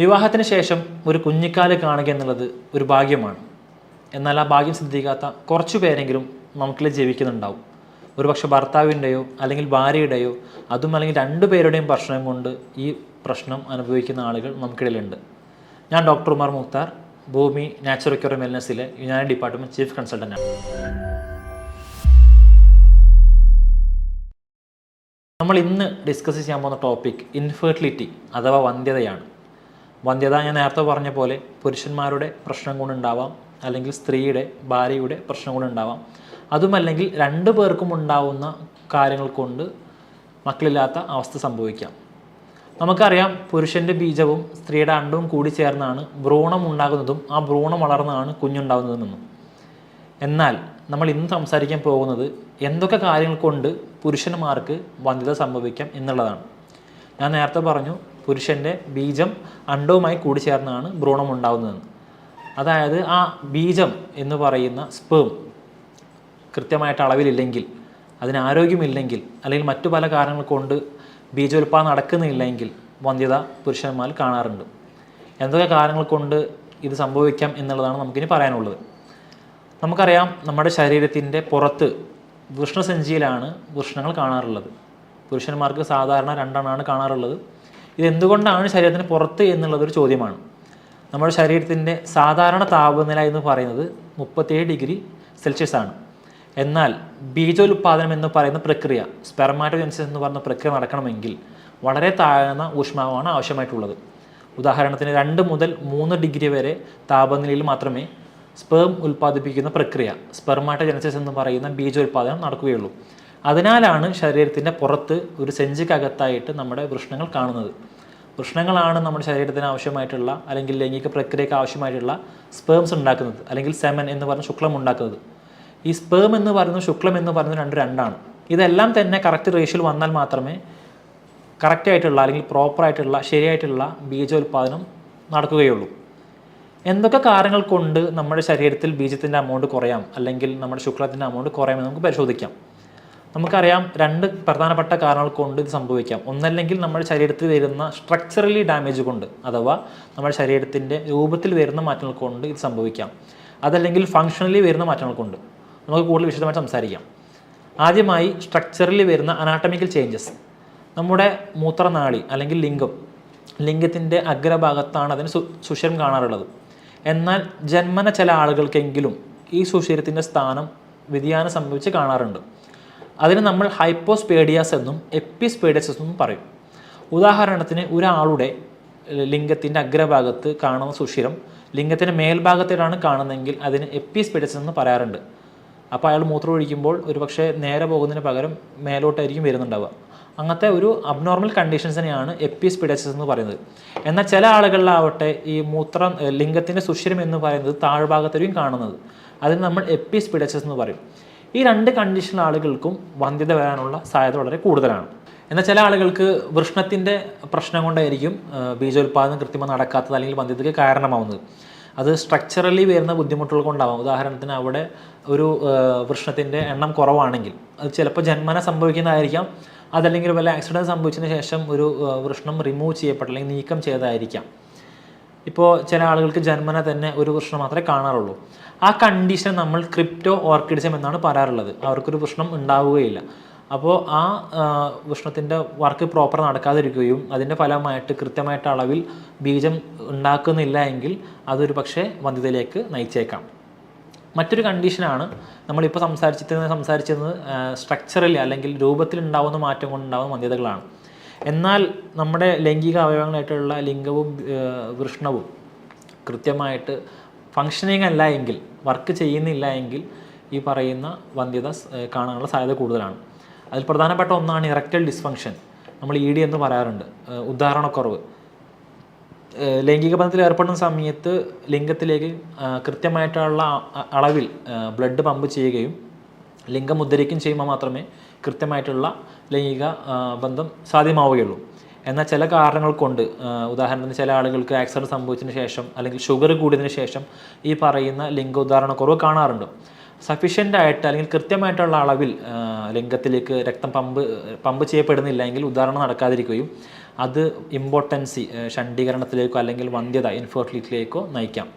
വിവാഹത്തിന് ശേഷം ഒരു കുഞ്ഞിക്കാൽ കാണുക എന്നുള്ളത് ഒരു ഭാഗ്യമാണ്. എന്നാൽ ആ ഭാഗ്യം സിദ്ധിക്കാത്ത കുറച്ചു പേരെങ്കിലും നമുക്കിൽ ജീവിക്കുന്നുണ്ടാവും. ഒരുപക്ഷെ ഭർത്താവിന്റെയോ അല്ലെങ്കിൽ ഭാര്യയുടെയോ അതും അല്ലെങ്കിൽ രണ്ടു പേരുടെയും പ്രശ്നം കൊണ്ട് ഈ പ്രശ്നം അനുഭവിക്കുന്ന ആളുകൾ നമുക്കിടയിലുണ്ട്. ഞാൻ ഡോക്ടർ ഉമാർ മുഖ്താർ ഭൂമി നാച്ചുറൽ വെൽനസ്സിലെ യുണൈറ്റഡ് ഡിപ്പാർട്ട്മെന്റ് ചീഫ് കൺസൾട്ടന്റാണ് നമ്മൾ ഇന്ന് ഡിസ്കസ് ചെയ്യാൻ പോകുന്ന ടോപ്പിക് ഇൻഫെർട്ടിലിറ്റി അഥവാ വന്ധ്യതയാണ്. വന്ധ്യത ഞാൻ നേരത്തെ പറഞ്ഞ പോലെ പുരുഷന്മാരുടെ പ്രശ്നം കൊണ്ടുണ്ടാവാം അല്ലെങ്കിൽ സ്ത്രീയുടെ ഭാര്യയുടെ പ്രശ്നം കൊണ്ടുണ്ടാവാം അതുമല്ലെങ്കിൽ രണ്ട് പേർക്കും ഉണ്ടാവുന്ന കാര്യങ്ങൾ കൊണ്ട് മക്കളില്ലാത്ത അവസ്ഥ സംഭവിക്കാം. നമുക്കറിയാം പുരുഷന്റെ ബീജവും സ്ത്രീയുടെ അണ്ടവും കൂടി ചേർന്നാണ് ഭ്രൂണം ഉണ്ടാകുന്നതും ആ ഭ്രൂണം വളർന്നാണ് കുഞ്ഞുണ്ടാകുന്നതെന്നും. എന്നാൽ നമ്മൾ ഇന്ന് സംസാരിക്കാൻ പോകുന്നത് എന്തൊക്കെ കാര്യങ്ങൾ കൊണ്ട് പുരുഷന്മാർക്ക് വന്ധ്യത സംഭവിക്കാം എന്നുള്ളതാണ്. ഞാൻ നേരത്തെ പറഞ്ഞു പുരുഷന്റെ ബീജം അണ്ടവുമായി കൂടിച്ചേർന്നാണ് ഭ്രൂണം ഉണ്ടാകുന്നതെന്ന് അതായത് ആ ബീജം എന്ന് പറയുന്ന സ്പേം കൃത്യമായിട്ട് അളവിലില്ലെങ്കിൽ അതിന് ആരോഗ്യമില്ലെങ്കിൽ അല്ലെങ്കിൽ മറ്റു പല കാരണങ്ങൾ കൊണ്ട് ബീജോൽപാദനം നടക്കുന്നില്ലെങ്കിൽ വന്ധ്യത പുരുഷന്മാരിൽ കാണാറുണ്ട്. എന്തൊക്കെ കാരണങ്ങൾ കൊണ്ട് ഇത് സംഭവിക്കാം എന്നുള്ളതാണ് നമുക്കിനി പറയാനുള്ളത്. നമുക്കറിയാം നമ്മുടെ ശരീരത്തിന്റെ പുറത്ത് വൃഷ്ണസഞ്ചിയിലാണ് വൃഷ്ണങ്ങൾ കാണാറുള്ളത്. പുരുഷന്മാർക്ക് സാധാരണ രണ്ടെണ്ണമാണ് കാണാറുള്ളത്. ഇത് എന്തുകൊണ്ടാണ് ശരീരത്തിന് പുറത്ത് എന്നുള്ളതൊരു ചോദ്യമാണ്. നമ്മുടെ ശരീരത്തിന്റെ സാധാരണ താപനില എന്ന് പറയുന്നത് മുപ്പത്തേഴ് ഡിഗ്രി സെൽഷ്യസ് ആണ്. എന്നാൽ ബീജോൽപാദനം എന്ന് പറയുന്ന പ്രക്രിയ സ്പെർമാറ്റോജൻസിസ് എന്ന് പറയുന്ന പ്രക്രിയ നടക്കണമെങ്കിൽ വളരെ താഴ്ന്ന ഊഷ്മാവാണ് ആവശ്യമായിട്ടുള്ളത്. ഉദാഹരണത്തിന് രണ്ട് മുതൽ മൂന്ന് ഡിഗ്രി വരെ താപനിലയിൽ മാത്രമേ സ്പേം ഉൽപ്പാദിപ്പിക്കുന്ന പ്രക്രിയ സ്പെർമാറ്റോജനസിസ് എന്ന് പറയുന്ന ബീജോൽപാദനം നടക്കുകയുള്ളൂ. അതിനാലാണ് ശരീരത്തിന്റെ പുറത്ത് ഒരു സെഞ്ചിക്കകത്തായിട്ട് നമ്മുടെ വൃഷ്ണങ്ങൾ കാണുന്നത്. വൃഷ്ണങ്ങളാണ് നമ്മുടെ ശരീരത്തിന് ആവശ്യമായിട്ടുള്ള അല്ലെങ്കിൽ ലൈംഗിക പ്രക്രിയക്ക് ആവശ്യമായിട്ടുള്ള സ്പേംസ് ഉണ്ടാക്കുന്നത്. അല്ലെങ്കിൽ സെമൻ എന്ന് പറഞ്ഞ ശുക്ലം ഉണ്ടാക്കുന്നത്. ഈ സ്പേം എന്ന് പറയുന്ന ശുക്ലം എന്ന് പറയുന്നത് രണ്ട് രണ്ടാണ്. ഇതെല്ലാം തന്നെ കറക്റ്റ് റേഷ്യോയിൽ വന്നാൽ മാത്രമേ കറക്റ്റ് ആയിട്ടുള്ള അല്ലെങ്കിൽ പ്രോപ്പറായിട്ടുള്ള ശരിയായിട്ടുള്ള ബീജോൽപാദനം നടക്കുകയുള്ളൂ. എന്തൊക്കെ കാരണങ്ങൾ കൊണ്ട് നമ്മുടെ ശരീരത്തിൽ ബീജത്തിന്റെ അമൗണ്ട് കുറയാം? അല്ലെങ്കിൽ നമ്മുടെ ശുക്ലത്തിന്റെ അമൗണ്ട് കുറയാമെന്ന് നമുക്ക് പരിശോധിക്കാം. നമുക്കറിയാം രണ്ട് പ്രധാനപ്പെട്ട കാരണങ്ങൾ കൊണ്ട് ഇത് സംഭവിക്കാം. ഒന്നല്ലെങ്കിൽ നമ്മുടെ ശരീരത്തിൽ വരുന്ന സ്ട്രക്ചറലി ഡാമേജ് കൊണ്ട് അഥവാ നമ്മുടെ ശരീരത്തിന്റെ രൂപത്തിൽ വരുന്ന മാറ്റങ്ങൾ കൊണ്ട് ഇത് സംഭവിക്കാം. അതല്ലെങ്കിൽ ഫങ്ഷണലി വരുന്ന മാറ്റങ്ങൾ കൊണ്ട്. നമുക്ക് കൂടുതൽ വിശദമായിട്ട് സംസാരിക്കാം. ആദ്യമായി സ്ട്രക്ചറലി വരുന്ന അനാട്ടമിക്കൽ ചേഞ്ചസ് നമ്മുടെ മൂത്രനാളി അല്ലെങ്കിൽ ലിംഗം ലിംഗത്തിന്റെ അഗ്രഭാഗത്താണ് അതിന് സുഷിരം കാണാറുള്ളത്. എന്നാൽ ജന്മന ചില ആളുകൾക്കെങ്കിലും ഈ സുഷിരത്തിന്റെ സ്ഥാനം വ്യതിയാനം സംഭവിച്ച് കാണാറുണ്ട്. അതിന് നമ്മൾ ഹൈപ്പോസ്പേഡിയാസ് എന്നും എപ്പിസ്പേഡിയസ് എന്നും പറയും. ഉദാഹരണത്തിന് ഒരാളുടെ ലിംഗത്തിന്റെ അഗ്രഭാഗത്ത് കാണുന്ന സുഷിരം ലിംഗത്തിന്റെ മേൽഭാഗത്തിലാണ് കാണുന്നതെങ്കിൽ അതിന് എപ്പിസ്പേഡിയസ് എന്ന് പറയാറുണ്ട്. അപ്പോൾ അയാൾ മൂത്രം ഒഴിക്കുമ്പോൾ ഒരുപക്ഷെ നേരെ പോകുന്നതിന് പകരം മേലോട്ടായിരിക്കും വരുന്നുണ്ടാവുക. അങ്ങനത്തെ ഒരു അബ്നോർമൽ കണ്ടീഷൻസിനെയാണ് എപ്പിസ്പിഡസിസ് എന്ന് പറയുന്നത്. എന്നാൽ ചില ആളുകളിലാവട്ടെ ഈ മൂത്രം ലിംഗത്തിന്റെ സുഷിരം എന്ന് പറയുന്നത് താഴ്ഭാഗത്തിലും കാണുന്നത്. അതിന് നമ്മൾ എപ്പിസ്പിഡസിസ് എന്ന് പറയും. ഈ രണ്ട് കണ്ടീഷൻ ആളുകൾക്കും വന്ധ്യത വരാനുള്ള സാധ്യത വളരെ കൂടുതലാണ്. എന്നാൽ ചില ആളുകൾക്ക് വൃഷ്ണത്തിന്റെ പ്രശ്നം കൊണ്ടായിരിക്കും ബീജോത്പാദനം കൃത്യമായി നടക്കാത്തത് അല്ലെങ്കിൽ വന്ധ്യതയ്ക്ക് കാരണമാവുന്നത്. അത് സ്ട്രക്ചറലി വരുന്ന ബുദ്ധിമുട്ടുകൾ കൊണ്ടാവാം. ഉദാഹരണത്തിന് അവിടെ ഒരു വൃഷ്ണത്തിന്റെ എണ്ണം കുറവാണെങ്കിൽ അത് ചിലപ്പോൾ ജന്മന സംഭവിക്കുന്നതായിരിക്കാം. അതല്ലെങ്കിൽ വല്ല ആക്സിഡന്റ് സംഭവിച്ചതിന് ശേഷം ഒരു വൃഷ്ണം റിമൂവ് ചെയ്യപ്പെട്ട അല്ലെങ്കിൽ നീക്കം ചെയ്തതായിരിക്കാം. ഇപ്പോൾ ചില ആളുകൾക്ക് ജന്മന തന്നെ ഒരു പ്രശ്നം മാത്രമേ കാണാറുള്ളൂ. ആ കണ്ടീഷൻ നമ്മൾ ക്രിപ്റ്റോ ഓർക്കിഡിസം എന്നാണ് പറയാറുള്ളത്. അവർക്കൊരു പ്രശ്നം ഉണ്ടാവുകയില്ല. അപ്പോൾ ആ വൃഷ്ണത്തിന്റെ വർക്ക് പ്രോപ്പർ നടക്കാതിരിക്കുകയും അതിന്റെ ഫലമായിട്ട് കൃത്യമായിട്ട് അളവിൽ ബീജം ഉണ്ടാക്കുന്നില്ല എങ്കിൽ അതൊരു പക്ഷേ വന്ധ്യതയിലേക്ക് നയിച്ചേക്കാം. മറ്റൊരു കണ്ടീഷനാണ് നമ്മളിപ്പോൾ സംസാരിച്ചിരുന്നത് സംസാരിച്ചിരുന്നത് സ്ട്രക്ചറിൽ അല്ലെങ്കിൽ രൂപത്തിൽ ഉണ്ടാവുന്ന മാറ്റം കൊണ്ടുണ്ടാകുന്ന വന്ധ്യതകളാണ്. എന്നാൽ നമ്മുടെ ലൈംഗിക അവയവങ്ങളായിട്ടുള്ള ലിംഗവും വൃഷ്ണവും കൃത്യമായിട്ട് ഫങ്ഷനിങ് അല്ല എങ്കിൽ വർക്ക് ചെയ്യുന്നില്ല എങ്കിൽ ഈ പറയുന്ന വന്ധ്യത കാണാനുള്ള സാധ്യത കൂടുതലാണ്. അതിൽ പ്രധാനപ്പെട്ട ഒന്നാണ് ഇറക്റ്റൽ ഡിസ്ഫങ്ഷൻ നമ്മൾ ഇ ഡി എന്ന് പറയാറുണ്ട്. ഉദാഹരണക്കുറവ്. ലൈംഗിക ബന്ധത്തിൽ ഏർപ്പെടുന്ന സമയത്ത് ലിംഗത്തിലേക്ക് കൃത്യമായിട്ടുള്ള അളവിൽ ബ്ലഡ് പമ്പ് ചെയ്യുകയും ലിംഗം ഉദ്ധരിക്കുകയും ചെയ്യുമ്പോൾ മാത്രമേ കൃത്യമായിട്ടുള്ള ലൈംഗിക ബന്ധം സാധ്യമാവുകയുള്ളൂ. എന്നാൽ ചില കാരണങ്ങൾ കൊണ്ട് ഉദാഹരണത്തിന് ചില ആളുകൾക്ക് ആക്സിഡന്റ് സംഭവിച്ചതിന് ശേഷം അല്ലെങ്കിൽ ഷുഗർ കൂടിയതിന് ശേഷം ഈ പറയുന്ന ലിംഗ ഉദാഹരണക്കുറവ് കാണാറുണ്ട്. സഫീഷ്യന്റ് ആയിട്ട് അല്ലെങ്കിൽ കൃത്യമായിട്ടുള്ള അളവിൽ ലിംഗത്തിലേക്ക് രക്തം പമ്പ് പമ്പ് ചെയ്യപ്പെടുന്നില്ല എങ്കിൽ ഉദാഹരണം നടക്കാതിരിക്കുകയും അത് ഇമ്പോർട്ടൻസി ഷണ്ഡീകരണത്തിലേക്കോ അല്ലെങ്കിൽ വന്ധ്യത ഇൻഫെർട്ടിലിറ്റിയിലേക്കോ നയിക്കാം.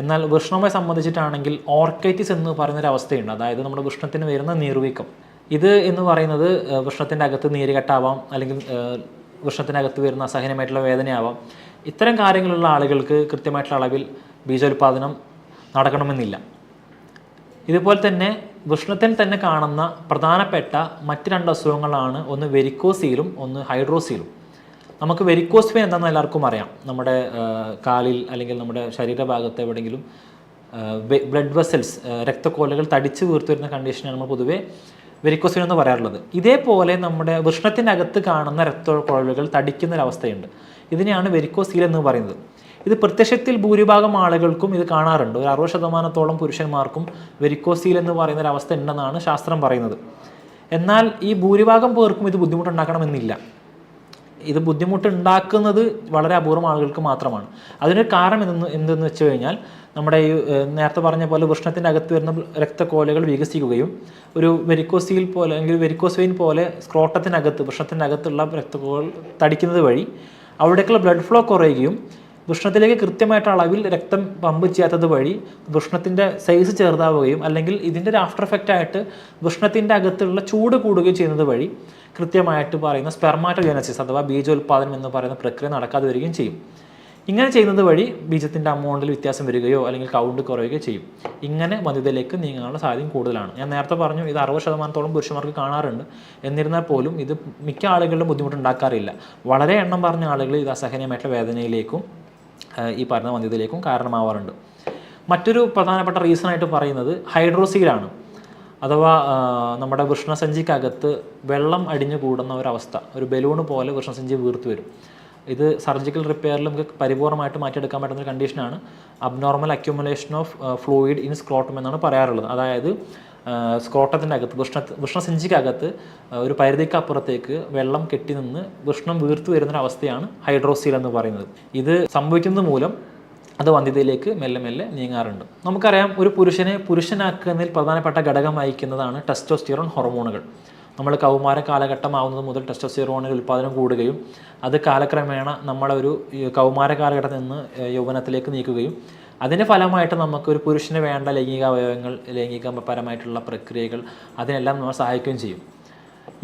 എന്നാൽ വൃഷ്ണവുമായി സംബന്ധിച്ചിട്ടാണെങ്കിൽ ഓർക്കൈറ്റിസ് എന്ന് പറയുന്ന ഒരു അവസ്ഥയുണ്ട് അതായത് നമ്മുടെ വൃഷ്ണത്തിന് വരുന്ന നീർവീക്കം. ഇത് എന്ന് പറയുന്നത് വൃഷ്ണത്തിന്റെ അകത്ത് നീരുകെട്ടാവാം അല്ലെങ്കിൽ വൃഷ്ണത്തിനകത്ത് വരുന്ന അസഹനമായിട്ടുള്ള വേദനയാവാം. ഇത്തരം കാര്യങ്ങളുള്ള ആളുകൾക്ക് കൃത്യമായിട്ടുള്ള അളവിൽ ബീജോൽപാദനം നടക്കണമെന്നില്ല. ഇതുപോലെ തന്നെ വൃഷ്ണത്തിൽ തന്നെ കാണുന്ന പ്രധാനപ്പെട്ട മറ്റ് രണ്ട് അസുഖങ്ങളാണ് ഒന്ന് വെരിക്കോസീലും ഒന്ന് ഹൈഡ്രോസീലും. നമുക്ക് വെരിക്കോസ് എന്താണെന്ന് എല്ലാവർക്കും അറിയാം. നമ്മുടെ കാലിൽ അല്ലെങ്കിൽ നമ്മുടെ ശരീരഭാഗത്ത് എവിടെയെങ്കിലും ബ്ലഡ് വെസൽസ് രക്തക്കോലുകൾ തടിച്ച് വീർത്തു വരുന്ന കണ്ടീഷനാണ് നമ്മൾ പൊതുവേ വെരിക്കോസ് വെയിൻ എന്ന് പറയാറുള്ളത്. ഇതേപോലെ നമ്മുടെ വൃഷ്ണത്തിനകത്ത് കാണുന്ന രക്തക്കുഴലുകൾ തടിക്കുന്ന ഒരു അവസ്ഥയുണ്ട് ഇതിനെയാണ് വെരിക്കോസീൽ എന്ന് പറയുന്നത്. ഇത് പ്രത്യക്ഷത്തിൽ ഭൂരിഭാഗം ആളുകൾക്കും ഇത് കാണാറുണ്ട്. ഒരു അറുപത് ശതമാനത്തോളം പുരുഷന്മാർക്കും വെരിക്കോസീൽ എന്ന് പറയുന്ന അവസ്ഥ ഉണ്ടെന്നാണ് ശാസ്ത്രം പറയുന്നത്. എന്നാൽ ഈ ഭൂരിഭാഗം പേർക്കും ഇത് ബുദ്ധിമുട്ടുണ്ടാക്കണമെന്നില്ല. ഇത് ബുദ്ധിമുട്ടുണ്ടാക്കുന്നത് വളരെ അപൂർവം ആളുകൾക്ക് മാത്രമാണ്. അതിനൊരു കാരണം എന്തെന്ന് എന്തെന്ന് വെച്ച് കഴിഞ്ഞാൽ നമ്മുടെ ഈ നേരത്തെ പറഞ്ഞ പോലെ വൃഷ്ണത്തിന്റെ അകത്ത് വരുന്ന രക്തക്കോലുകൾ വികസിക്കുകയും ഒരു വെരിക്കോസീൽ പോലെ അല്ലെങ്കിൽ വെരിക്കോസ് പോലെ സ്ക്രോട്ടത്തിനകത്ത് വൃഷ്ണത്തിന്റെ അകത്തുള്ള രക്തക്കോൾ തടിക്കുന്നത് വഴി അവിടേക്കുള്ള ബ്ലഡ് ഫ്ലോ കുറയുകയും വൃഷ്ണത്തിലേക്ക് കൃത്യമായിട്ട് അളവിൽ രക്തം പമ്പ് ചെയ്യാത്തത് വഴി വൃഷ്ണത്തിന്റെ സൈസ് ചെറുതാവുകയും അല്ലെങ്കിൽ ഇതിന്റെ ഒരു ആഫ്റ്റർ എഫക്റ്റ് ആയിട്ട് വൃഷ്ണത്തിന്റെ അകത്തുള്ള ചൂട് കൂടുകയും ചെയ്യുന്നത് വഴി കൃത്യമായിട്ട് പറയുന്ന സ്പെർമാറ്റോജനസിസ് അഥവാ ബീജോൽപാദനം എന്ന് പറയുന്ന പ്രക്രിയ നടക്കാതെ വരികയും ചെയ്യും. ഇങ്ങനെ ചെയ്യുന്നത് വഴി ബീജത്തിന്റെ അമൗണ്ടിൽ വ്യത്യാസം വരികയോ അല്ലെങ്കിൽ കൗണ്ട് കുറയുകയോ ചെയ്യും. ഇങ്ങനെ വന്ധ്യതയിലേക്ക് നീങ്ങാനുള്ള സാധ്യത കൂടുതലാണ്. ഞാൻ നേരത്തെ പറഞ്ഞു ഇത് അറുപത് ശതമാനത്തോളം പുരുഷന്മാർക്ക് കാണാറുണ്ട്. എന്നിരുന്നാൽ പോലും ഇത് മിക്ക ആളുകളിലും ബുദ്ധിമുട്ടുണ്ടാക്കാറില്ല. വളരെ എണ്ണം പറഞ്ഞ ആളുകൾ ഇത് അസഹനീയമായിട്ടുള്ള വേദനയിലേക്കും ഈ പറഞ്ഞ വന്ധ്യതയിലേക്കും കാരണമാവാറുണ്ട്. മറ്റൊരു പ്രധാനപ്പെട്ട റീസൺ ആയിട്ട് പറയുന്നത് ഹൈഡ്രോസീലാണ് അഥവാ നമ്മുടെ വൃഷ്ണസഞ്ചിക്കകത്ത് വെള്ളം അടിഞ്ഞു കൂടുന്ന ഒരവസ്ഥ ഒരു ബലൂണ് പോലെ വൃഷ്ണസഞ്ചി വീർത്തു വരും. ഇത് സർജിക്കൽ റിപ്പയറിൽ നമുക്ക് പരിപൂർണമായിട്ട് മാറ്റിയെടുക്കാൻ പറ്റുന്ന കണ്ടീഷനാണ് abnormal accumulation of fluid in scrotum എന്നാണ് പറയാറുള്ളത്. അതായത് സ്ക്രോട്ടത്തിന്റെ അകത്ത് വൃഷ്ണ വൃഷ്ണസഞ്ചിക്കകത്ത് ഒരു പരിധിക്ക് അപ്പുറത്തേക്ക് വെള്ളം കെട്ടി നിന്ന് വൃഷ്ണം വീർത്തു വരുന്നൊരവസ്ഥയാണ് ഹൈഡ്രോസീൽ എന്ന് പറയുന്നത്. ഇത് സംഭവിക്കുന്നത് മൂലം അത് വന്ധ്യതയിലേക്ക് മെല്ലെ മെല്ലെ നീങ്ങാറുണ്ട്. നമുക്കറിയാം ഒരു പുരുഷനെ പുരുഷനാക്കുന്നതിൽ പ്രധാനപ്പെട്ട ഘടകം വഹിക്കുന്നതാണ് ടെസ്റ്റോസ്റ്റിറോൺ ഹോർമോണുകൾ നമ്മൾ കൗമാര കാലഘട്ടമാവുന്നത് മുതൽ ടെസ്റ്റോസ്റ്റിറോണിന്റെ ഉൽപ്പാദനം കൂടുകയും അത് കാലക്രമേണ നമ്മളെ ഒരു കൗമാര കാലഘട്ടത്തിൽ നിന്ന് യൗവനത്തിലേക്ക് നീക്കുകയും അതിന്റെ ഫലമായിട്ട് നമുക്ക് ഒരു പുരുഷന് വേണ്ട ലൈംഗിക അവയവങ്ങൾ ലൈംഗികപരമായിട്ടുള്ള പ്രക്രിയകൾ അതിനെല്ലാം നമ്മൾ സഹായിക്കുകയും ചെയ്യും.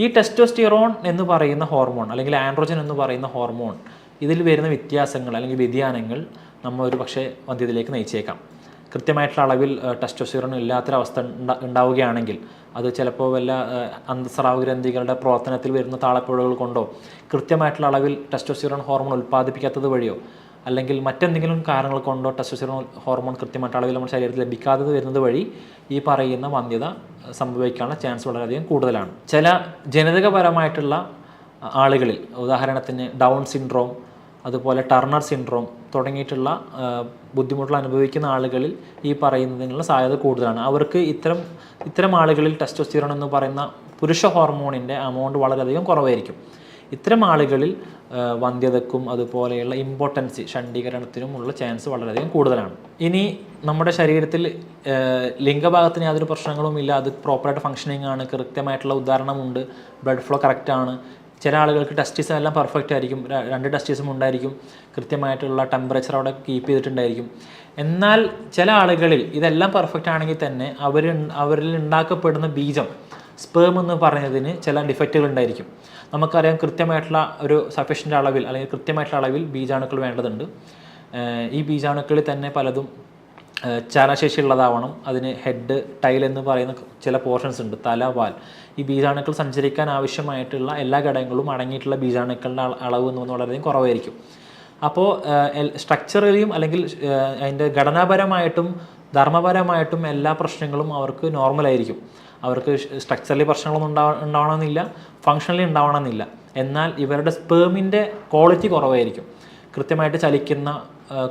ഈ ടെസ്റ്റോസ്റ്റിറോൺ എന്ന് പറയുന്ന ഹോർമോൺ അല്ലെങ്കിൽ ആൻഡ്രോജൻ എന്ന് പറയുന്ന ഹോർമോൺ ഇതിൽ വരുന്ന വ്യത്യാസങ്ങൾ അല്ലെങ്കിൽ വ്യതിയാനങ്ങൾ നമ്മൾ ഒരു പക്ഷേ വന്ധ്യത്തിലേക്ക് നയിച്ചേക്കാം. കൃത്യമായിട്ടുള്ള അളവിൽ ടെസ്റ്റോസ്റ്റിറോൺ ഇല്ലാത്തൊരവസ്ഥ ഉണ്ടാ- ഉണ്ടാവുകയാണെങ്കിൽ അത് ചിലപ്പോൾ വല്ല അന്തസ്രാവഗ്രന്ഥികളുടെ അന്തസ്രാവ ഗ്രന്ഥികളുടെ പ്രവർത്തനത്തിൽ വരുന്ന താളപ്പിഴകൾ കൊണ്ടോ കൃത്യമായിട്ടുള്ള അളവിൽ ടെസ്റ്റോസ്റ്റിറോൺ ഹോർമോൺ ഉൽപ്പാദിപ്പിക്കാത്തത് വഴിയോ അല്ലെങ്കിൽ മറ്റെന്തെങ്കിലും കാരണങ്ങൾ കൊണ്ടോ ടെസ്റ്റോസ്റ്റിറോൺ ഹോർമോൺ കൃത്യമായിട്ട് അളവിൽ നമ്മുടെ ശരീരത്തിൽ ലഭിക്കാത്തത് വരുന്നത് വഴി ഈ പറയുന്ന വന്ധ്യത സംഭവിക്കാനുള്ള ചാൻസ് വളരെയധികം കൂടുതലാണ്. ചില ജനിതകപരമായിട്ടുള്ള ആളുകളിൽ ഉദാഹരണത്തിന് ഡൗൺ സിൻഡ്രോം അതുപോലെ ടർണർ സിൻഡ്രോം തുടങ്ങിയിട്ടുള്ള ബുദ്ധിമുട്ടുകൾ അനുഭവിക്കുന്ന ആളുകളിൽ ഈ പറയുന്നതിനുള്ള സാധ്യത കൂടുതലാണ്. അവർക്ക് ഇത്തരം ഇത്തരം ആളുകളിൽ ടെസ്റ്റോസ്റ്റിറോൺ എന്ന് പറയുന്ന പുരുഷ ഹോർമോണിന്റെ എമൗണ്ട് വളരെയധികം കുറവായിരിക്കും. ഇത്തരം ആളുകളിൽ വന്ധ്യതക്കും അതുപോലെയുള്ള ഇമ്പോർട്ടൻസ് ഇമ്പോർട്ടൻസി ഷണ്ഡീകരണത്തിനുമുള്ള ചാൻസ് വളരെയധികം കൂടുതലാണ്. ഇനി നമ്മുടെ ശരീരത്തിൽ ലിംഗഭാഗത്തിന് യാതൊരു പ്രശ്നങ്ങളും ഇല്ല. അത് പ്രോപ്പറായിട്ട് ഫങ്ഷനിങ് ആണ്. കൃത്യമായിട്ടുള്ള ഉദാഹരണമുണ്ട്. ബ്ലഡ് ഫ്ലോ കറക്റ്റാണ് ചില ആളുകൾക്ക് ടെസ്റ്റിസ് എല്ലാം പെർഫെക്റ്റ് ആയിരിക്കും. രണ്ട് ടെസ്റ്റിസും ഉണ്ടായിരിക്കും. കൃത്യമായിട്ടുള്ള ടെമ്പറേച്ചർ അവിടെ കീപ്പ് ചെയ്തിട്ടുണ്ടായിരിക്കും. എന്നാൽ ചില ആളുകളിൽ ഇതെല്ലാം പെർഫെക്റ്റ് ആണെങ്കിൽ തന്നെ അവർ അവരിൽ ഉണ്ടാക്കപ്പെടുന്ന ബീജം സ്പേം എന്ന് പറയുന്നതിന് ചില ഡിഫക്റ്റുകൾ ഉണ്ടായിരിക്കും. നമുക്കറിയാം കൃത്യമായിട്ടുള്ള ഒരു സഫീഷ്യന്റ് അളവിൽ അല്ലെങ്കിൽ കൃത്യമായിട്ടുള്ള അളവിൽ ബീജാണുക്കൾ വേണ്ടതുണ്ട്. ഈ ബീജാണുക്കളിൽ തന്നെ പലതും ഏഹ് ചലനശേഷി ഉള്ളതാവണം അതിന് ഹെഡ് ടൈൽ എന്ന് പറയുന്ന ചില പോർഷൻസ് ഉണ്ട്. തല വാൽ. ഈ ബീജാണുക്കൾ സഞ്ചരിക്കാൻ ആവശ്യമായിട്ടുള്ള എല്ലാ ഘടകങ്ങളും അടങ്ങിയിട്ടുള്ള ബീജാണുക്കളുടെ അള- അളവ് എന്ന് വളരെയധികം കുറവായിരിക്കും. അപ്പോൾ സ്ട്രക്ചറലിയും അല്ലെങ്കിൽ അതിന്റെ ഘടനാപരമായിട്ടും ധർമ്മപരമായിട്ടും എല്ലാ പ്രശ്നങ്ങളും അവർക്ക് നോർമലായിരിക്കും അവർക്ക് സ്ട്രക്ചറലി പ്രശ്നങ്ങളൊന്നും ഉണ്ടാവ ഉണ്ടാവണമെന്നില്ല ഫങ്ഷണലി ഉണ്ടാവണമെന്നില്ല. എന്നാൽ ഇവരുടെ സ്പേമിന്റെ ക്വാളിറ്റി കുറവായിരിക്കും. കൃത്യമായിട്ട് ചലിക്കുന്ന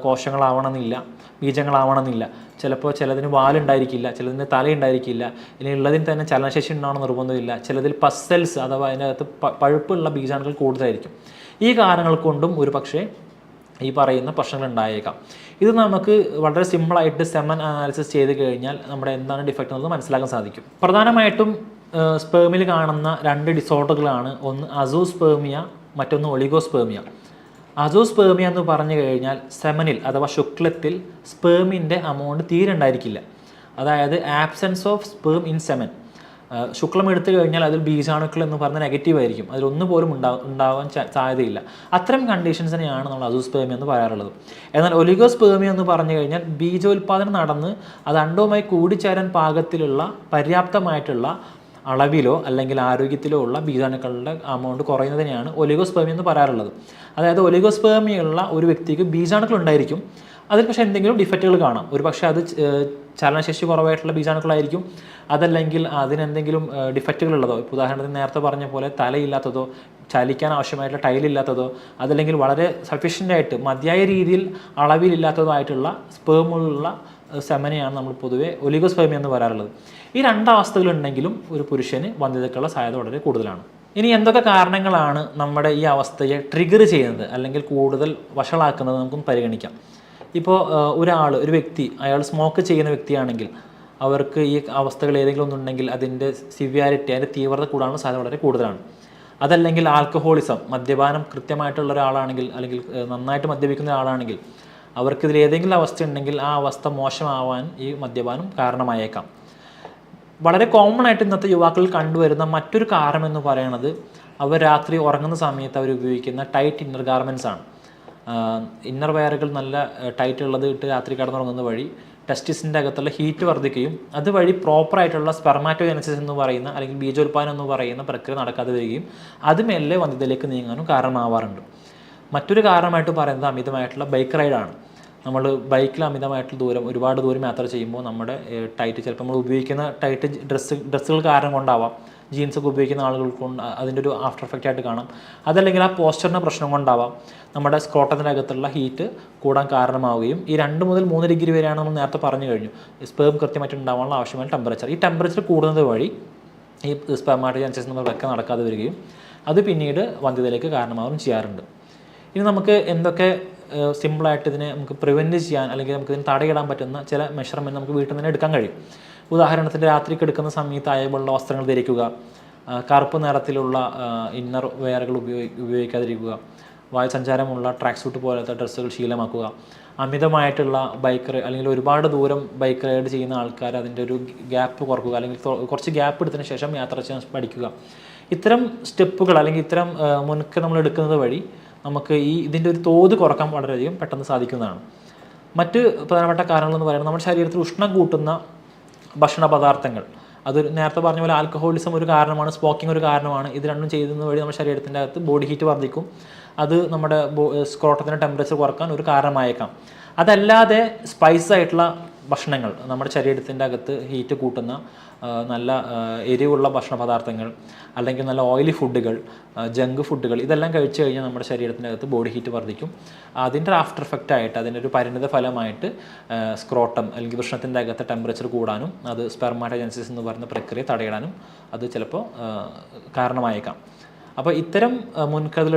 കോശങ്ങളാവണമെന്നില്ല ബീജങ്ങളാവണമെന്നില്ല. ചിലപ്പോൾ ചിലതിന് വാലുണ്ടായിരിക്കില്ല ചിലതിന് തലയുണ്ടായിരിക്കില്ല ഇനി ഉള്ളതിന് തന്നെ ചലനശേഷി ഉണ്ടാവണം നിർബന്ധമില്ല. ചിലതിൽ പസൽസ് അഥവാ അതിനകത്ത് പഴുപ്പുള്ള ബീജാണുക്കൾ കൂടുതലായിരിക്കും. ഈ കാരണങ്ങൾ കൊണ്ടും ഒരു പക്ഷേ ഈ പറയുന്ന പ്രശ്നങ്ങൾ ഉണ്ടായേക്കാം. ഇത് നമുക്ക് വളരെ സിമ്പിളായിട്ട് സെമൻ അനാലിസിസ് ചെയ്ത് കഴിഞ്ഞാൽ നമ്മുടെ എന്താണ് ഡിഫക്റ്റ് എന്നുള്ളത് മനസ്സിലാക്കാൻ സാധിക്കും. പ്രധാനമായിട്ടും സ്പേമിൽ കാണുന്ന രണ്ട് ഡിസോർഡറുകളാണ് ഒന്ന് അസൂസ്പേമിയ മറ്റൊന്ന് ഒളിഗോസ്പേമിയ അസോസ്പേമിയ എന്ന് പറഞ്ഞു കഴിഞ്ഞാൽ സെമനിൽ അഥവാ ശുക്ലത്തിൽ സ്പേമിന്റെ അമൗണ്ട് തീരെ ഉണ്ടായിരിക്കില്ല. അതായത് absence of sperm in semen ശുക്ലം എടുത്തു കഴിഞ്ഞാൽ അതിൽ ബീജാണുക്കൾ എന്ന് പറഞ്ഞ നെഗറ്റീവ് ആയിരിക്കും. അതിൽ ഒന്ന് പോലും ഉണ്ടാ ഉണ്ടാവാൻ സാധ്യതയില്ല. അത്തരം കണ്ടീഷൻസിനെയാണ് നമ്മൾ അസോസ്പേമിയ എന്ന് പറയാറുള്ളത്. എന്നാൽ ഒലിഗോസ്പേമിയ എന്ന് പറഞ്ഞു കഴിഞ്ഞാൽ ബീജോൽപാദനം നടന്ന് അത് അണ്ടവുമായി കൂടിച്ചേരാൻ പാകത്തിലുള്ള പര്യാപ്തമായിട്ടുള്ള അളവിലോ അല്ലെങ്കിൽ ആരോഗ്യത്തിലോ ഉള്ള ബീജാണുക്കളുടെ അമൗണ്ട് കുറയുന്നതിനെയാണ് ഒലിഗോസ്പേമി എന്ന് പറയാറുള്ളത്. അതായത് ഒലിഗോസ്പേമിയുള്ള ഒരു വ്യക്തിക്ക് ബീജാണുക്കൾ ഉണ്ടായിരിക്കും. അതിൽ പക്ഷേ എന്തെങ്കിലും ഡിഫക്റ്റുകൾ കാണാം. ഒരു പക്ഷേ അത് ചലനശേഷി കുറവായിട്ടുള്ള ബീജാണുക്കളായിരിക്കും. അതല്ലെങ്കിൽ അതിനെന്തെങ്കിലും ഡിഫക്റ്റുകൾ ഉള്ളതോ ഇപ്പോൾ ഉദാഹരണത്തിന് നേരത്തെ പറഞ്ഞ പോലെ തലയില്ലാത്തതോ ചലിക്കാൻ ആവശ്യമായിട്ടുള്ള ടൈലില്ലാത്തതോ അതല്ലെങ്കിൽ വളരെ സഫീഷ്യന്റ് ആയിട്ട് മതിയായ രീതിയിൽ അളവിലില്ലാത്തതോ ആയിട്ടുള്ള സ്പേമുള്ള സെമനെയാണ് നമ്മൾ പൊതുവേ ഒലിഗോസ്പേമി എന്ന് പറയാറുള്ളത്. ഈ രണ്ട് അവസ്ഥകളുണ്ടെങ്കിലും ഒരു പുരുഷന് വന്ധ്യതക്കുള്ള സാധ്യത വളരെ കൂടുതലാണ്. ഇനി എന്തൊക്കെ കാരണങ്ങളാണ് നമ്മുടെ ഈ അവസ്ഥയെ ട്രിഗർ ചെയ്യുന്നത് അല്ലെങ്കിൽ കൂടുതൽ വഷളാക്കുന്നത് നമുക്കും പരിഗണിക്കാം. ഇപ്പോൾ ഒരാൾ ഒരു വ്യക്തി അയാൾ സ്മോക്ക് ചെയ്യുന്ന വ്യക്തിയാണെങ്കിൽ അവർക്ക് ഈ അവസ്ഥകൾ ഏതെങ്കിലും ഒന്നുണ്ടെങ്കിൽ അതിന്റെ സിവിയാരിറ്റി അതിന്റെ തീവ്രത കൂടാനുള്ള സാധ്യത വളരെ കൂടുതലാണ്. അതല്ലെങ്കിൽ ആൽക്കഹോളിസം മദ്യപാനം കൃത്യമായിട്ടുള്ള ഒരാളാണെങ്കിൽ അല്ലെങ്കിൽ നന്നായിട്ട് മദ്യപിക്കുന്ന ഒരാളാണെങ്കിൽ അവർക്കിതിൽ ഏതെങ്കിലും അവസ്ഥ ഉണ്ടെങ്കിൽ ആ അവസ്ഥ മോശമാവാൻ ഈ മദ്യപാനം കാരണമായേക്കാം. വളരെ കോമൺ ആയിട്ട് ഇന്നത്തെ യുവാക്കളിൽ കണ്ടുവരുന്ന മറ്റൊരു കാരണം എന്ന് പറയുന്നത് അവർ രാത്രി ഉറങ്ങുന്ന സമയത്ത് അവർ ഉപയോഗിക്കുന്ന ടൈറ്റ് ഇന്നർ ഗാർമെൻസ് ആണ്. ഇന്നർ വയറുകൾ നല്ല ടൈറ്റ് ഉള്ളത് ഇട്ട് രാത്രി കിടന്നുറങ്ങുന്ന വഴി ടെസ്റ്റിസിന്റെ അകത്തുള്ള ഹീറ്റ് വർദ്ധിക്കുകയും അതുവഴി പ്രോപ്പറായിട്ടുള്ള സ്പെർമാറ്റോജനസിസ് എന്ന് പറയുന്ന അല്ലെങ്കിൽ ബീജോൽപാദനം എന്ന് പറയുന്ന പ്രക്രിയ നടക്കാതെ വരികയും അത് മെല്ലെ വന്ധ്യതയിലേക്ക് നീങ്ങാനും കാരണമാവാറുണ്ട്. മറ്റൊരു കാരണമായിട്ട് പറയുന്നത് അമിതമായിട്ടുള്ള ബൈക്ക് റൈഡാണ് നമ്മൾ ബൈക്കിൽ അമിതമായിട്ടുള്ള ദൂരം ഒരുപാട് ദൂരം യാത്ര ചെയ്യുമ്പോൾ നമ്മുടെ ടൈറ്റ് ചിലപ്പോൾ നമ്മൾ ഉപയോഗിക്കുന്ന ടൈറ്റ് ഡ്രസ്സ് ഡ്രസ്സുകൾ കാരണം കൊണ്ടാവാം. ജീൻസൊക്കെ ഉപയോഗിക്കുന്ന ആളുകൾക്ക് അതിന്റെ ഒരു ആഫ്റ്റർ എഫക്റ്റ് ആയിട്ട് കാണാം. അതല്ലെങ്കിൽ ആ പോസ്റ്ററിന്റെ പ്രശ്നം കൊണ്ടാവാം. നമ്മുടെ സ്ക്രോട്ടത്തിന്റെ അകത്തുള്ള ഹീറ്റ് കൂടാൻ കാരണമാവുകയും ഈ രണ്ട് മുതൽ മൂന്ന് ഡിഗ്രി വരെയാണ് നമ്മൾ നേരത്തെ പറഞ്ഞു കഴിഞ്ഞു. സ്പേം കൃത്യമായിട്ട് ഉണ്ടാവാനുള്ള ആവശ്യമായ ടെമ്പറേച്ചർ ഈ ടെമ്പറേച്ചർ കൂടുന്നത് വഴി ഈ നമ്മൾ വെക്ക നടക്കാതെ വരികയും അത് പിന്നീട് വന്ധ്യതയിലേക്ക് കാരണമാവുകയും ചെയ്യാറുണ്ട്. ഇനി നമുക്ക് എന്തൊക്കെ സിമ്പിളായിട്ട് ഇതിനെ നമുക്ക് പ്രിവെന്റ് ചെയ്യാൻ അല്ലെങ്കിൽ നമുക്ക് ഇതിന് തടയിടാൻ പറ്റുന്ന ചില മെഷർമെന്റ് നമുക്ക് വീട്ടിൽ നിന്ന് എടുക്കാൻ കഴിയും. ഉദാഹരണത്തിന് രാത്രിക്ക് എടുക്കുന്ന സമയത്ത് അയവുള്ള വസ്ത്രങ്ങൾ ധരിക്കുക കറുപ്പ് നിറത്തിലുള്ള ഇന്നർ വെയറുകൾ ഉപയോഗി ഉപയോഗിക്കാതിരിക്കുക വായുസഞ്ചാരമുള്ള ട്രാക്ക് സൂട്ട് പോലത്തെ ഡ്രസ്സുകൾ ശീലമാക്കുക അമിതമായിട്ടുള്ള ബൈക്ക് റൈഡ് അല്ലെങ്കിൽ ഒരുപാട് ദൂരം ബൈക്ക് റൈഡ് ചെയ്യുന്ന ആൾക്കാർ അതിന്റെ ഒരു ഗ്യാപ്പ് കുറക്കുക അല്ലെങ്കിൽ കുറച്ച് ഗ്യാപ്പ് എടുത്തതിന് ശേഷം യാത്ര ചെയ്യാൻ പഠിക്കുക. ഇത്തരം സ്റ്റെപ്പുകൾ അല്ലെങ്കിൽ ഇത്തരം മുൻക്ക് മുൻകൈ നമ്മൾ എടുക്കുന്നത് വഴി നമുക്ക് ഈ ഇതിന്റെ ഒരു തോത് കുറയ്ക്കാൻ വളരെയധികം പെട്ടെന്ന് സാധിക്കുന്നതാണ്. മറ്റ് പ്രധാനപ്പെട്ട കാരണങ്ങളെന്ന് പറയുന്നത് നമ്മുടെ ശരീരത്തിൽ ഉഷ്ണം കൂട്ടുന്ന ഭക്ഷണ പദാർത്ഥങ്ങൾ. അത് നേരത്തെ പറഞ്ഞ പോലെ ആൽക്കഹോളിസം ഒരു കാരണമാണ് സ്മോക്കിംഗ് ഒരു കാരണമാണ്. ഇത് രണ്ടും ചെയ്യുന്നത് വഴി നമ്മുടെ ശരീരത്തിന്റെ അകത്ത് ബോഡി ഹീറ്റ് വർദ്ധിക്കും. അത് നമ്മുടെ സ്ക്രോട്ടത്തിന്റെ ടെമ്പറേച്ചർ കുറയ്ക്കാൻ ഒരു കാരണമായേക്കാം. അതല്ലാതെ സ്പൈസ് ആയിട്ടുള്ള ഭക്ഷണങ്ങൾ നമ്മുടെ ശരീരത്തിന്റെ അകത്ത് ഹീറ്റ് കൂട്ടുന്ന നല്ല എരിവുള്ള ഭക്ഷണ പദാർത്ഥങ്ങൾ അല്ലെങ്കിൽ നല്ല ഓയിലി ഫുഡുകൾ ജങ്ക് ഫുഡുകൾ ഇതെല്ലാം കഴിച്ചു കഴിഞ്ഞാൽ നമ്മുടെ ശരീരത്തിന്റെ അകത്ത് ബോഡി ഹീറ്റ് വർദ്ധിക്കും. അതിന്റെ ആഫ്റ്റർ എഫക്റ്റ് ആയിട്ട് അതിന്റെ ഒരു പരിണിത ഫലമായിട്ട് സ്ക്രോട്ടം അല്ലെങ്കിൽ വൃഷ്ണത്തിന്റെ അകത്ത് ടെമ്പറേച്ചർ കൂടാനും അത് സ്പെർമാറ്റോജൻസിസ് എന്ന് പറയുന്ന പ്രക്രിയ തടയിടാനും അത് ചിലപ്പോൾ കാരണമായേക്കാം. അപ്പോൾ ഇത്തരം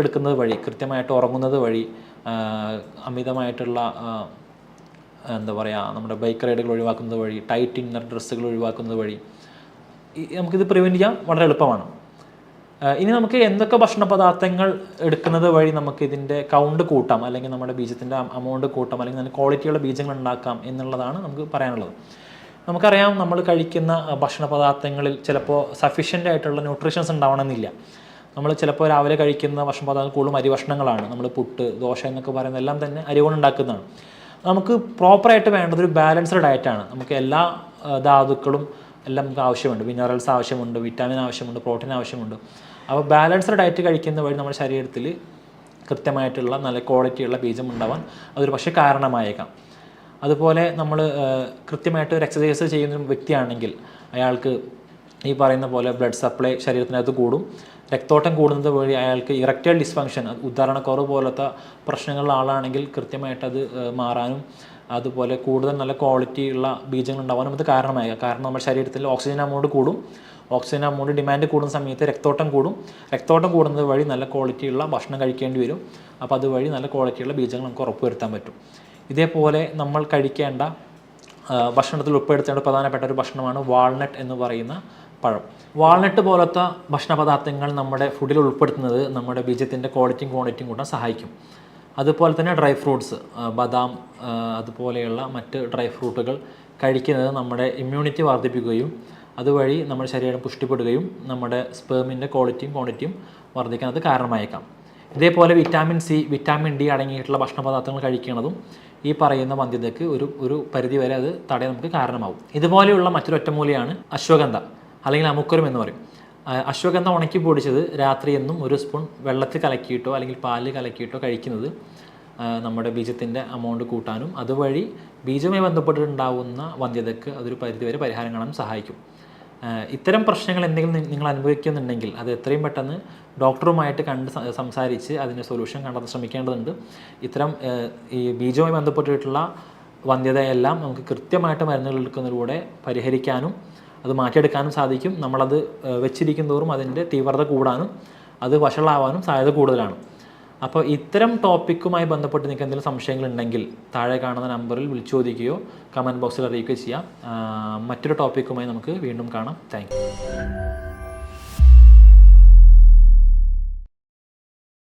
എടുക്കുന്നത് വഴി കൃത്യമായിട്ട് ഉറങ്ങുന്നത് വഴി അമിതമായിട്ടുള്ള എന്താ പറയുക നമ്മുടെ ബൈക്ക് റൈഡുകൾ ഒഴിവാക്കുന്നത് വഴി ടൈറ്റ് ഇന്നർ ഡ്രസ്സുകൾ ഒഴിവാക്കുന്നത് വഴി നമുക്കിത് പ്രിവെന്റ് ചെയ്യാൻ വളരെ എളുപ്പമാണ്. ഇനി നമുക്ക് എന്തൊക്കെ ഭക്ഷണ പദാർത്ഥങ്ങൾ എടുക്കുന്നത് വഴി നമുക്ക് ഇതിന്റെ കൗണ്ട് കൂട്ടാം അല്ലെങ്കിൽ നമ്മുടെ ബീജത്തിന്റെ അമൗണ്ട് കൂട്ടാം അല്ലെങ്കിൽ നല്ല ക്വാളിറ്റിയുള്ള ബീജങ്ങൾ ഉണ്ടാക്കാം എന്നുള്ളതാണ് നമുക്ക് പറയാനുള്ളത്. നമുക്കറിയാം നമ്മൾ കഴിക്കുന്ന ഭക്ഷണ പദാർത്ഥങ്ങളിൽ ചിലപ്പോൾ സഫീഷ്യന്റ് ആയിട്ടുള്ള ന്യൂട്രീഷൻസ് ഉണ്ടാവണമെന്നില്ല. നമ്മൾ ചിലപ്പോൾ രാവിലെ കഴിക്കുന്ന ഭക്ഷണ പദാർത്ഥങ്ങൾ കൂടുതലും അരി ഭക്ഷണങ്ങളാണ് നമ്മൾ പുട്ട് ദോശ എന്നൊക്കെ പറയുന്ന എല്ലാം തന്നെ അരി കൊണ്ട് ഉണ്ടാക്കുന്നതാണ്. നമുക്ക് പ്രോപ്പറായിട്ട് വേണ്ടത് ഒരു ബാലൻസ്ഡ് ഡയറ്റാണ് നമുക്ക് എല്ലാ ധാതുക്കളും എല്ലാം നമുക്ക് ആവശ്യമുണ്ട്. മിനറൽസ് ആവശ്യമുണ്ട് വിറ്റാമിൻ ആവശ്യമുണ്ട് പ്രോട്ടീൻ ആവശ്യമുണ്ട്. അപ്പോൾ ബാലൻസ്ഡ് ഡയറ്റ് കഴിക്കുന്ന വഴി നമ്മുടെ ശരീരത്തിൽ കൃത്യമായിട്ടുള്ള നല്ല ക്വാളിറ്റിയുള്ള ബീജം ഉണ്ടാവാൻ അതൊരു പക്ഷേ കാരണമായേക്കാം. അതുപോലെ നമ്മൾ കൃത്യമായിട്ട് ഒരു എക്സസൈസ് ചെയ്യുന്ന വ്യക്തിയാണെങ്കിൽ അയാൾക്ക് ഈ പറയുന്ന പോലെ ബ്ലഡ് സപ്ലൈ ശരീരത്തിനകത്ത് കൂടും. രക്തോട്ടം കൂടുന്നത് വഴി അയാൾക്ക് ഇറക്റ്റൈൽ ഡിസ്ഫങ്ഷൻ ഉദാഹരണക്കുറവ് പോലത്തെ പ്രശ്നങ്ങളുള്ള ആളാണെങ്കിൽ കൃത്യമായിട്ട് അത് മാറാനും അതുപോലെ കൂടുതൽ നല്ല ക്വാളിറ്റി ഉള്ള ബീജങ്ങൾ ഉണ്ടാവാനും അത് കാരണമായി. കാരണം നമ്മുടെ ശരീരത്തിൽ ഓക്സിജൻ അമൗണ്ട് കൂടും. ഓക്സിജൻ അമൗണ്ട് ഡിമാൻഡ് കൂടുന്ന സമയത്ത് രക്തോട്ടം കൂടും. രക്തോട്ടം കൂടുന്നത് വഴി നല്ല ക്വാളിറ്റിയുള്ള ഭക്ഷണം കഴിക്കേണ്ടി വരും. അപ്പോൾ അതുവഴി നല്ല ക്വാളിറ്റിയുള്ള ബീജങ്ങൾ നമുക്ക് ഉറപ്പുവരുത്താൻ പറ്റും. ഇതേപോലെ നമ്മൾ കഴിക്കേണ്ട ഭക്ഷണത്തിൽ ഉൾപ്പെടുത്തേണ്ട പ്രധാനപ്പെട്ട ഒരു ഭക്ഷണമാണ് വാൾനട്ട് എന്ന് പറയുന്ന പഴം. വാൾനട്ട് പോലത്തെ ഭക്ഷണ പദാർത്ഥങ്ങൾ നമ്മുടെ ഫുഡിൽ ഉൾപ്പെടുത്തുന്നത് നമ്മുടെ ബീജത്തിന്റെ ക്വാളിറ്റിയും ക്വാണ്ടിറ്റിയും കൂട്ടാൻ സഹായിക്കും. അതുപോലെ തന്നെ ഡ്രൈ ഫ്രൂട്ട്സ് ബദാം അതുപോലെയുള്ള മറ്റ് ഡ്രൈ ഫ്രൂട്ടുകൾ കഴിക്കുന്നത് നമ്മുടെ ഇമ്മ്യൂണിറ്റി വർദ്ധിപ്പിക്കുകയും അതുവഴി നമ്മുടെ ശരീരം പുഷ്ടിപ്പെടുകയും നമ്മുടെ സ്പേമിന്റെ ക്വാളിറ്റിയും ക്വാണ്ടിറ്റിയും വർദ്ധിക്കാൻ അത് കാരണമായേക്കാം. ഇതേപോലെ വിറ്റാമിൻ സി വിറ്റാമിൻ ഡി അടങ്ങിയിട്ടുള്ള ഭക്ഷണ പദാർത്ഥങ്ങൾ കഴിക്കുന്നതും ഈ പറയുന്ന വന്ധ്യതയ്ക്ക് ഒരു ഒരു പരിധി വരെ അത് തടയാൻ നമുക്ക് കാരണമാവും. ഇതുപോലെയുള്ള മറ്റൊരു ഒറ്റമൂലിയാണ് അശ്വഗന്ധ അല്ലെങ്കിൽ അമുക്കുരം എന്ന് പറയും. അശ്വഗന്ധ ഉണക്കി പൊടിച്ചത്. രാത്രി എന്നും ഒരു സ്പൂൺ വെള്ളത്തിൽ കലക്കിയിട്ടോ അല്ലെങ്കിൽ പാലിൽ കലക്കിയിട്ടോ കഴിക്കുന്നത് നമ്മുടെ ബീജത്തിന്റെ എമൗണ്ട് കൂട്ടാനും. അതുവഴി ബീജവുമായി ബന്ധപ്പെട്ടിട്ടുണ്ടാവുന്ന വന്ധ്യതയ്ക്ക് അതൊരു പരിധിവരെ പരിഹാരം കാണാൻ സഹായിക്കും. ഇത്തരം പ്രശ്നങ്ങൾ എന്തെങ്കിലും നിങ്ങൾ അനുഭവിക്കുന്നുണ്ടെങ്കിൽ അത് എത്രയും പെട്ടെന്ന് ഡോക്ടറുമായിട്ട് കണ്ട് സംസാരിച്ച് അതിന്റെ സൊല്യൂഷൻ കണ്ടെത്താൻ ശ്രമിക്കേണ്ടതുണ്ട്. ഇത്തരം ഈ ബീജവുമായി ബന്ധപ്പെട്ടിട്ടുള്ള വന്ധ്യതയെല്ലാം നമുക്ക് കൃത്യമായിട്ട് മരുന്നുകൾ എടുക്കുന്നതിലൂടെ പരിഹരിക്കാനും അത് മാറ്റിയെടുക്കാനും സാധിക്കും. നമ്മളത് ആ, വെച്ചിരിക്കും തോറും അതിന്റെ തീവ്രത കൂടാനും അത് വഷളാവാനും സാധ്യത കൂടുതലാണ്. അപ്പോൾ ഇത്തരം ടോപ്പിക്കുമായി ബന്ധപ്പെട്ട് നിങ്ങൾക്ക് എന്തെങ്കിലും സംശയങ്ങളുണ്ടെങ്കിൽ താഴെ കാണുന്ന നമ്പറിൽ വിളിച്ചു ചോദിക്കുകയോ കമന്റ് ബോക്സിൽ അറിയിക്കുകയോ ചെയ്യാം. മറ്റൊരു ടോപ്പിക്കുമായി നമുക്ക് വീണ്ടും കാണാം. താങ്ക്